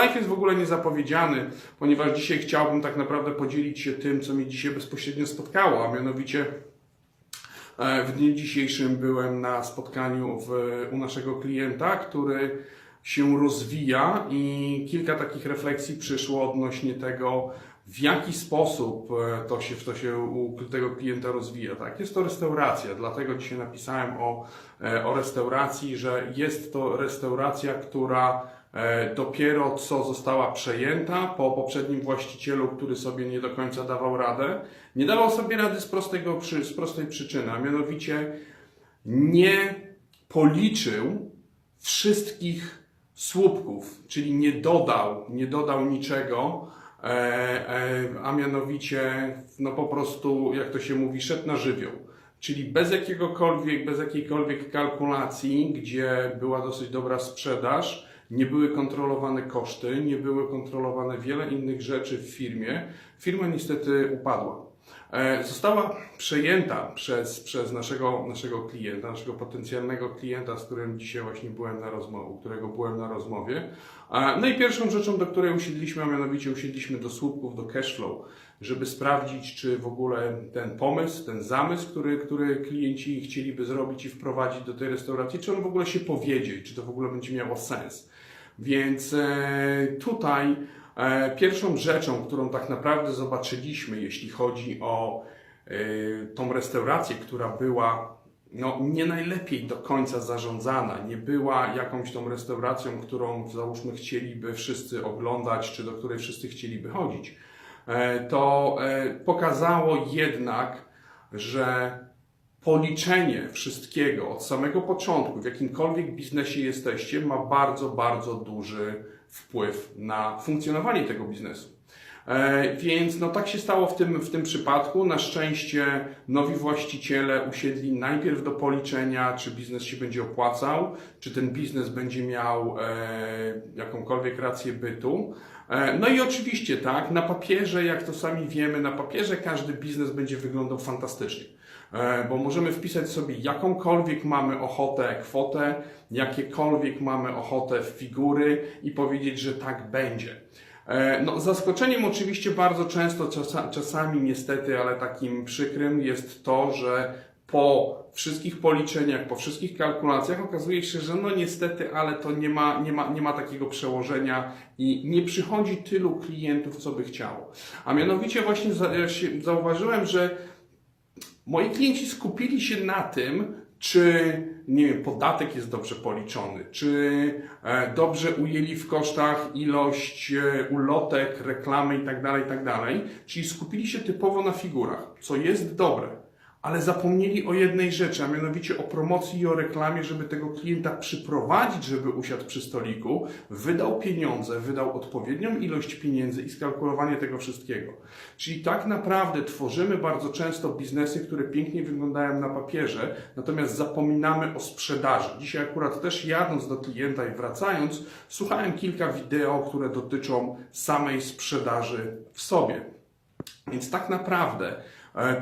Live jest w ogóle niezapowiedziany, ponieważ dzisiaj chciałbym tak naprawdę podzielić się tym, co mnie dzisiaj bezpośrednio spotkało, a mianowicie e, w dniu dzisiejszym byłem na spotkaniu w, u naszego klienta, który się rozwija i kilka takich refleksji przyszło odnośnie tego, w jaki sposób e, to się, to się u tego klienta rozwija. Tak? Jest to restauracja, dlatego dzisiaj napisałem o, e, o restauracji, że jest to restauracja, która dopiero co została przejęta po poprzednim właścicielu, który sobie nie do końca dawał radę. Nie dawał sobie rady z, prostego, z prostej przyczyny, a mianowicie nie policzył wszystkich słupków, czyli nie dodał, nie dodał niczego, e, e, a mianowicie, no po prostu, jak to się mówi, szedł na żywioł. Czyli bez jakiegokolwiek, bez jakiejkolwiek kalkulacji, gdzie była dosyć dobra sprzedaż, nie były kontrolowane koszty, nie były kontrolowane wiele innych rzeczy w firmie, firma niestety upadła. E, Została przejęta przez, przez naszego, naszego klienta, naszego potencjalnego klienta, z którym dzisiaj właśnie byłem na rozmowie, którego byłem na rozmowie. E, No i pierwszą rzeczą, do której usiedliśmy, a mianowicie usiedliśmy do słupków, do cashflow, żeby sprawdzić, czy w ogóle ten pomysł, ten zamysł, który, który klienci chcieliby zrobić i wprowadzić do tej restauracji, czy on w ogóle się powiedzie, czy to w ogóle będzie miało sens. Więc e, tutaj e, pierwszą rzeczą, którą tak naprawdę zobaczyliśmy, jeśli chodzi o e, tą restaurację, która była no, nie najlepiej do końca zarządzana, nie była jakąś tą restauracją, którą załóżmy chcieliby wszyscy oglądać, czy do której wszyscy chcieliby chodzić, to e, pokazało jednak, że policzenie wszystkiego od samego początku, w jakimkolwiek biznesie jesteście, ma bardzo, bardzo duży wpływ na funkcjonowanie tego biznesu. E, Więc no tak się stało w tym, w tym przypadku. Na szczęście nowi właściciele usiedli najpierw do policzenia, czy biznes się będzie opłacał, czy ten biznes będzie miał e, jakąkolwiek rację bytu. E, No i oczywiście tak, na papierze, jak to sami wiemy, na papierze każdy biznes będzie wyglądał fantastycznie. E, Bo możemy wpisać sobie jakąkolwiek mamy ochotę kwotę, jakiekolwiek mamy ochotę figury i powiedzieć, że tak będzie. E, No, zaskoczeniem oczywiście bardzo często, czasa, czasami niestety, ale takim przykrym jest to, że po wszystkich policzeniach, po wszystkich kalkulacjach okazuje się, że no niestety, ale to nie ma, nie ma, nie ma takiego przełożenia i nie przychodzi tylu klientów, co by chciało. A mianowicie właśnie zauważyłem, że Moi klienci skupili się na tym, czy nie wiem, podatek jest dobrze policzony, czy e, dobrze ujęli w kosztach ilość e, ulotek, reklamy itd., itd. Czyli skupili się typowo na figurach, co jest dobre, ale zapomnieli o jednej rzeczy, a mianowicie o promocji i o reklamie, żeby tego klienta przyprowadzić, żeby usiadł przy stoliku, wydał pieniądze, wydał odpowiednią ilość pieniędzy i skalkulowanie tego wszystkiego. Czyli tak naprawdę tworzymy bardzo często biznesy, które pięknie wyglądają na papierze, natomiast zapominamy o sprzedaży. Dzisiaj akurat też jadąc do klienta i wracając, słuchałem kilka wideo, które dotyczą samej sprzedaży w sobie. Więc tak naprawdę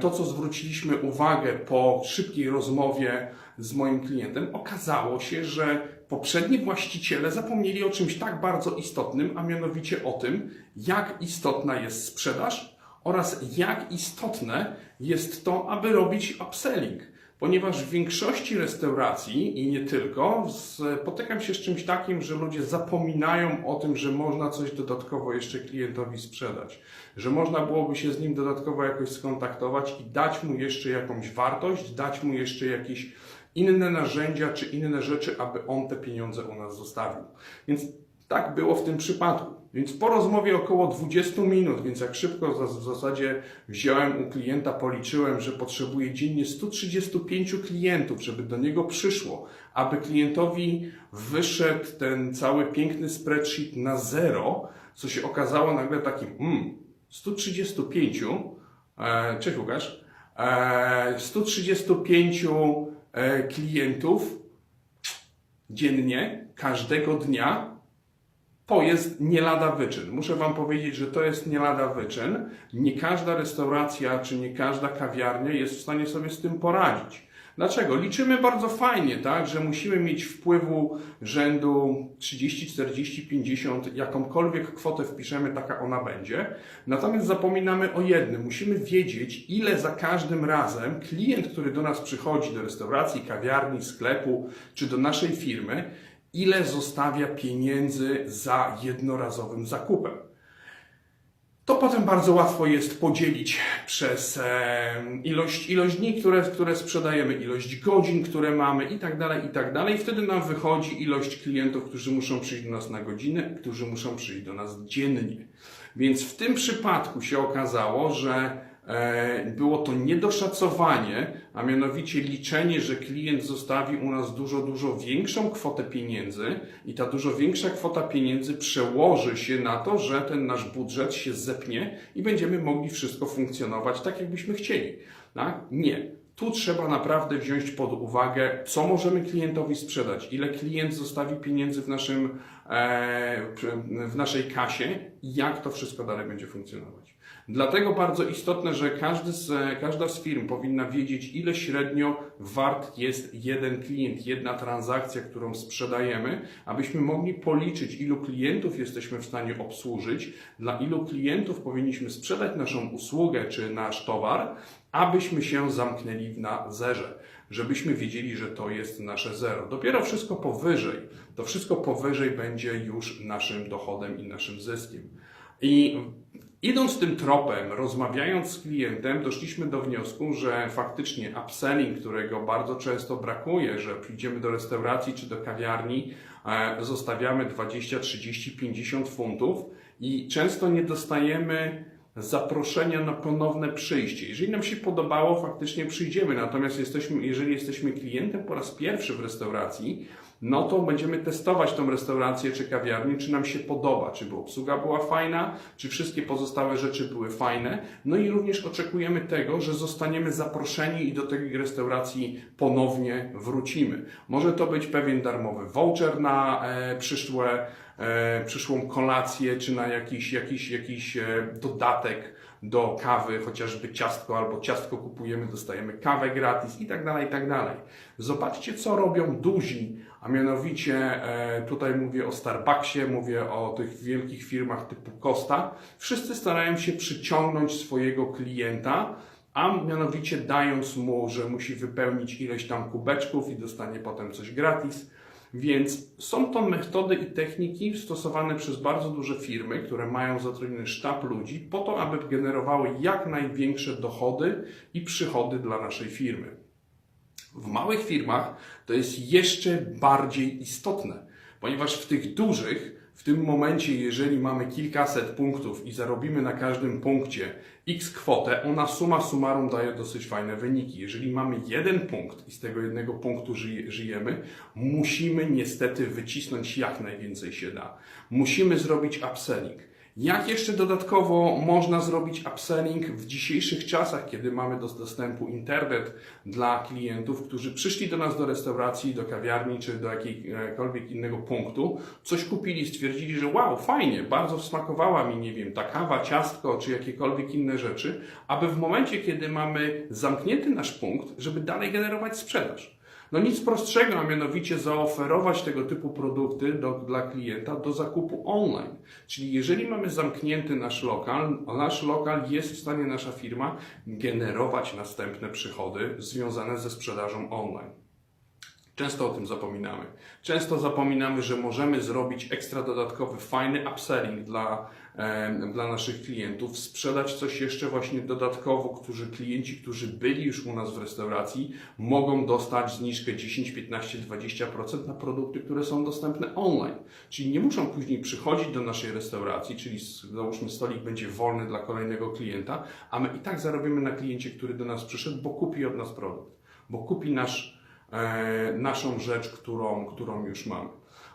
to, co zwróciliśmy uwagę po szybkiej rozmowie z moim klientem, okazało się, że poprzedni właściciele zapomnieli o czymś tak bardzo istotnym, a mianowicie o tym, jak istotna jest sprzedaż oraz jak istotne jest to, aby robić upselling. Ponieważ w większości restauracji i nie tylko, spotykam się z czymś takim, że ludzie zapominają o tym, że można coś dodatkowo jeszcze klientowi sprzedać, że można byłoby się z nim dodatkowo jakoś skontaktować i dać mu jeszcze jakąś wartość, dać mu jeszcze jakieś inne narzędzia czy inne rzeczy, aby on te pieniądze u nas zostawił. Więc tak było w tym przypadku. Więc po rozmowie około 20 minut, więc jak szybko w zasadzie wziąłem u klienta, policzyłem, że potrzebuje dziennie 135 klientów, żeby do niego przyszło, aby klientowi wyszedł ten cały piękny spreadsheet na zero, co się okazało nagle takim, mm, 135, e, cześć Łukasz, e, 135 e, klientów dziennie, każdego dnia, to jest nie lada wyczyn. Muszę Wam powiedzieć, że to jest nie lada wyczyn. Nie każda restauracja czy nie każda kawiarnia jest w stanie sobie z tym poradzić. Dlaczego? Liczymy bardzo fajnie, tak, że musimy mieć wpływu rzędu 30, 40, 50, jakąkolwiek kwotę wpiszemy, taka ona będzie. Natomiast zapominamy o jednym. Musimy wiedzieć, ile za każdym razem klient, który do nas przychodzi, do restauracji, kawiarni, sklepu czy do naszej firmy, ile zostawia pieniędzy za jednorazowym zakupem. To potem bardzo łatwo jest podzielić przez e, ilość, ilość dni, które, które sprzedajemy, ilość godzin, które mamy i tak dalej, i tak dalej. Wtedy nam wychodzi ilość klientów, którzy muszą przyjść do nas na godzinę, którzy muszą przyjść do nas dziennie. Więc w tym przypadku się okazało, że było to niedoszacowanie, a mianowicie liczenie, że klient zostawi u nas dużo, dużo większą kwotę pieniędzy i ta dużo większa kwota pieniędzy przełoży się na to, że ten nasz budżet się zepnie i będziemy mogli wszystko funkcjonować tak, jakbyśmy chcieli. Tak? Nie. Tu trzeba naprawdę wziąć pod uwagę, co możemy klientowi sprzedać, ile klient zostawi pieniędzy w, naszym, e, w naszej kasie i jak to wszystko dalej będzie funkcjonować. Dlatego bardzo istotne, że każdy z, każda z firm powinna wiedzieć, ile średnio wart jest jeden klient, jedna transakcja, którą sprzedajemy, abyśmy mogli policzyć, ilu klientów jesteśmy w stanie obsłużyć, dla ilu klientów powinniśmy sprzedać naszą usługę czy nasz towar, abyśmy się zamknęli na zerze, żebyśmy wiedzieli, że to jest nasze zero. Dopiero wszystko powyżej, to wszystko powyżej będzie już naszym dochodem i naszym zyskiem. I idąc tym tropem, rozmawiając z klientem, doszliśmy do wniosku, że faktycznie upselling, którego bardzo często brakuje, że przyjdziemy do restauracji czy do kawiarni, e, zostawiamy 20, 30, 50 funtów i często nie dostajemy zaproszenia na ponowne przyjście. Jeżeli nam się podobało, faktycznie przyjdziemy. Natomiast jesteśmy, jeżeli jesteśmy klientem po raz pierwszy w restauracji, no to będziemy testować tą restaurację czy kawiarnię, czy nam się podoba, czy obsługa była fajna, czy wszystkie pozostałe rzeczy były fajne. No i również oczekujemy tego, że zostaniemy zaproszeni i do tej restauracji ponownie wrócimy. Może to być pewien darmowy voucher na e, przyszłe przyszłą kolację, czy na jakiś, jakiś, jakiś e, dodatek do kawy, chociażby ciastko albo ciastko kupujemy, dostajemy kawę gratis i tak dalej, i tak dalej. Zobaczcie, co robią duzi, a mianowicie e, tutaj mówię o Starbucksie, mówię o tych wielkich firmach typu Costa. Wszyscy starają się przyciągnąć swojego klienta, a mianowicie dając mu, że musi wypełnić ileś tam kubeczków i dostanie potem coś gratis. Więc są to metody i techniki stosowane przez bardzo duże firmy, które mają zatrudniony sztab ludzi, po to, aby generowały jak największe dochody i przychody dla naszej firmy. W małych firmach to jest jeszcze bardziej istotne, ponieważ w tych dużych, w tym momencie, jeżeli mamy kilkaset punktów i zarobimy na każdym punkcie x kwotę, ona suma summarum daje dosyć fajne wyniki. Jeżeli mamy jeden punkt i z tego jednego punktu żyjemy, musimy niestety wycisnąć jak najwięcej się da. Musimy zrobić upselling. Jak jeszcze dodatkowo można zrobić upselling w dzisiejszych czasach, kiedy mamy do dostępu internet dla klientów, którzy przyszli do nas do restauracji, do kawiarni czy do jakiegokolwiek innego punktu, coś kupili, stwierdzili, że wow, fajnie, bardzo smakowała mi, nie wiem, ta kawa, ciastko czy jakiekolwiek inne rzeczy, aby w momencie, kiedy mamy zamknięty nasz punkt, żeby dalej generować sprzedaż. No nic prostszego, a mianowicie zaoferować tego typu produkty do, dla klienta do zakupu online. Czyli jeżeli mamy zamknięty nasz lokal, nasz lokal jest w stanie nasza firma generować następne przychody związane ze sprzedażą online. Często o tym zapominamy. Często zapominamy, że możemy zrobić ekstra dodatkowy, fajny upselling dla, dla naszych klientów, sprzedać coś jeszcze właśnie dodatkowo, którzy klienci, którzy byli już u nas w restauracji, mogą dostać zniżkę 10, 15, 20% na produkty, które są dostępne online. Czyli nie muszą później przychodzić do naszej restauracji, czyli załóżmy stolik będzie wolny dla kolejnego klienta, a my i tak zarobimy na kliencie, który do nas przyszedł, bo kupi od nas produkt, bo kupi nasz E, naszą rzecz, którą, którą już mamy.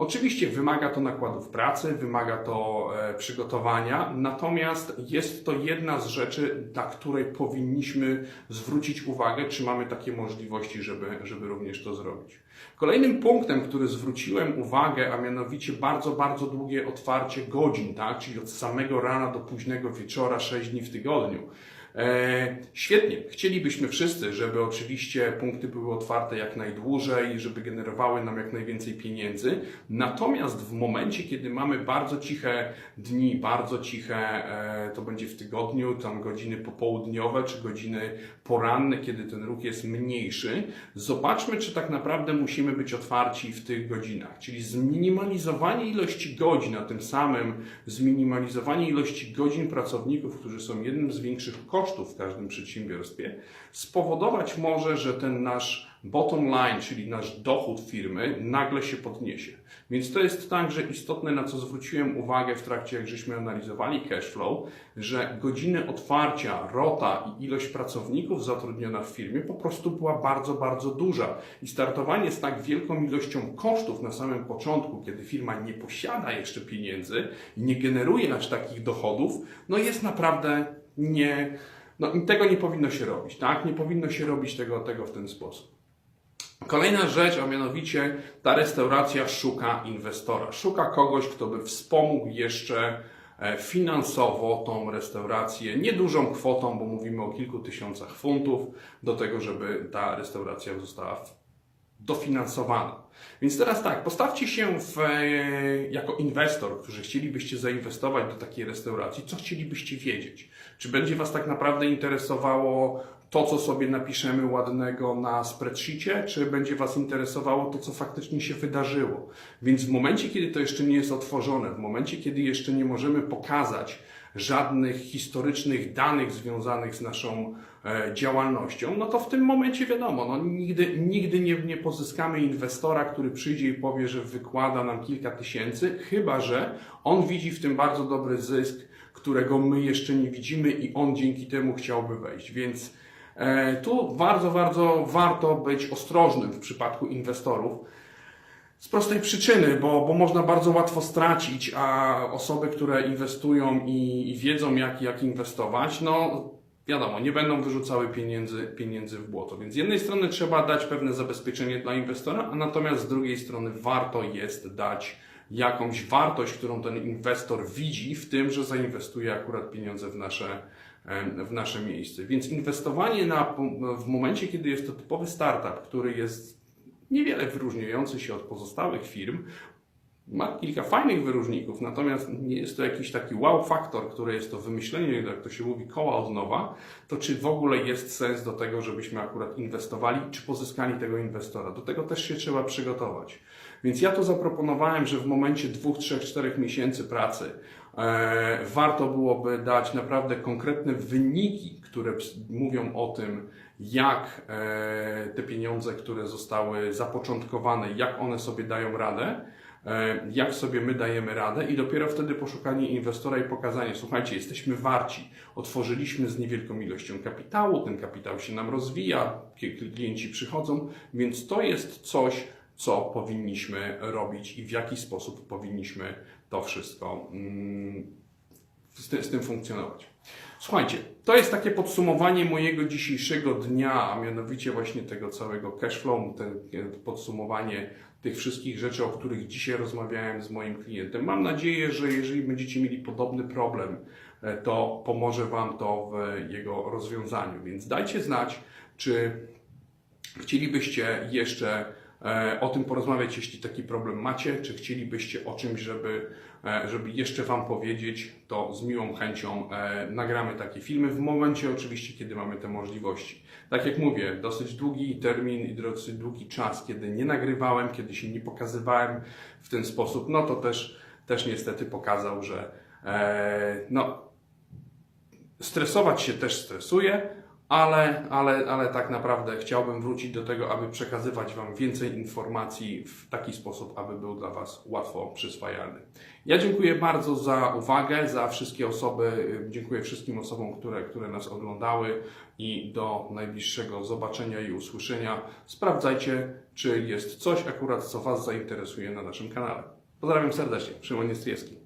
Oczywiście wymaga to nakładów pracy, wymaga to e, przygotowania, natomiast jest to jedna z rzeczy, na której powinniśmy zwrócić uwagę, czy mamy takie możliwości, żeby, żeby również to zrobić. Kolejnym punktem, który zwróciłem uwagę, a mianowicie bardzo, bardzo długie otwarcie godzin, tak? czyli od samego rana do późnego wieczora, 6 dni w tygodniu. E, świetnie. Chcielibyśmy wszyscy, żeby oczywiście punkty były otwarte jak najdłużej, żeby generowały nam jak najwięcej pieniędzy. Natomiast w momencie, kiedy mamy bardzo ciche dni, bardzo ciche, e, to będzie w tygodniu, tam godziny popołudniowe czy godziny poranne, kiedy ten ruch jest mniejszy, zobaczmy, czy tak naprawdę musimy być otwarci w tych godzinach. Czyli zminimalizowanie ilości godzin, a tym samym zminimalizowanie ilości godzin pracowników, którzy są jednym z większych kosztów w każdym przedsiębiorstwie, spowodować może, że ten nasz bottom line, czyli nasz dochód firmy, nagle się podniesie. Więc to jest także istotne, na co zwróciłem uwagę w trakcie, jak żeśmy analizowali cash flow, że godziny otwarcia, rota i ilość pracowników zatrudniona w firmie po prostu była bardzo, bardzo duża. I startowanie z tak wielką ilością kosztów na samym początku, kiedy firma nie posiada jeszcze pieniędzy i nie generuje aż takich dochodów, no jest naprawdę nie, no tego nie powinno się robić, tak? Nie powinno się robić tego, tego w ten sposób. Kolejna rzecz, a mianowicie ta restauracja szuka inwestora. Szuka kogoś, kto by wspomógł jeszcze e, finansowo tą restaurację, niedużą kwotą, bo mówimy o kilku tysiącach funtów, do tego, żeby ta restauracja została dofinansowana. Więc teraz tak, postawcie się w, e, jako inwestor, którzy chcielibyście zainwestować do takiej restauracji, co chcielibyście wiedzieć? Czy będzie Was tak naprawdę interesowało to, co sobie napiszemy ładnego na spreadsheetie, czy będzie Was interesowało to, co faktycznie się wydarzyło? Więc w momencie, kiedy to jeszcze nie jest otworzone, w momencie, kiedy jeszcze nie możemy pokazać żadnych historycznych danych związanych z naszą działalnością, no to w tym momencie wiadomo, no nigdy, nigdy nie, nie pozyskamy inwestora, który przyjdzie i powie, że wykłada nam kilka tysięcy, chyba że on widzi w tym bardzo dobry zysk, którego my jeszcze nie widzimy i on dzięki temu chciałby wejść. Więc e, tu bardzo, bardzo warto być ostrożnym w przypadku inwestorów. Z prostej przyczyny, bo, bo można bardzo łatwo stracić, a osoby, które inwestują i, i wiedzą, jak, jak inwestować, no wiadomo, nie będą wyrzucały pieniędzy, pieniędzy w błoto. Więc z jednej strony trzeba dać pewne zabezpieczenie dla inwestora, a natomiast z drugiej strony warto jest dać jakąś wartość, którą ten inwestor widzi w tym, że zainwestuje akurat pieniądze w nasze, w nasze miejsce. Więc inwestowanie na, w momencie, kiedy jest to typowy startup, który jest niewiele wyróżniający się od pozostałych firm. Ma kilka fajnych wyróżników, natomiast nie jest to jakiś taki wow faktor, który jest to wymyślenie, jak to się mówi, koła od nowa, to czy w ogóle jest sens do tego, żebyśmy akurat inwestowali, czy pozyskali tego inwestora? Do tego też się trzeba przygotować. Więc ja tu zaproponowałem, że w momencie dwóch, trzech, czterech miesięcy pracy e, warto byłoby dać naprawdę konkretne wyniki, które mówią o tym, jak e, te pieniądze, które zostały zapoczątkowane, jak one sobie dają radę, jak sobie my dajemy radę i dopiero wtedy poszukanie inwestora i pokazanie, słuchajcie, jesteśmy warci, otworzyliśmy z niewielką ilością kapitału, ten kapitał się nam rozwija, klienci przychodzą, więc to jest coś, co powinniśmy robić i w jaki sposób powinniśmy to wszystko mm, z tym funkcjonować. Słuchajcie, to jest takie podsumowanie mojego dzisiejszego dnia, a mianowicie właśnie tego całego cashflow, te, podsumowanie tych wszystkich rzeczy, o których dzisiaj rozmawiałem z moim klientem. Mam nadzieję, że jeżeli będziecie mieli podobny problem, e, to pomoże Wam to w jego rozwiązaniu. Więc dajcie znać, czy Chcielibyście jeszcze e, o tym porozmawiać, jeśli taki problem macie, czy chcielibyście o czymś, żeby, e, żeby jeszcze Wam powiedzieć, to z miłą chęcią e, nagramy takie filmy w momencie oczywiście, kiedy mamy te możliwości. Tak jak mówię, dosyć długi termin i dosyć długi czas, kiedy nie nagrywałem, kiedy się nie pokazywałem w ten sposób, no to też, też niestety pokazał, że e, no, stresować się też stresuje, ale, ale, ale tak naprawdę chciałbym wrócić do tego, aby przekazywać Wam więcej informacji w taki sposób, aby był dla Was łatwo przyswajalny. Ja dziękuję bardzo za uwagę, za wszystkie osoby, dziękuję wszystkim osobom, które, które nas oglądały i do najbliższego zobaczenia i usłyszenia. Sprawdzajcie, czy jest coś akurat, co Was zainteresuje na naszym kanale. Pozdrawiam serdecznie, Szymon Jestriewski.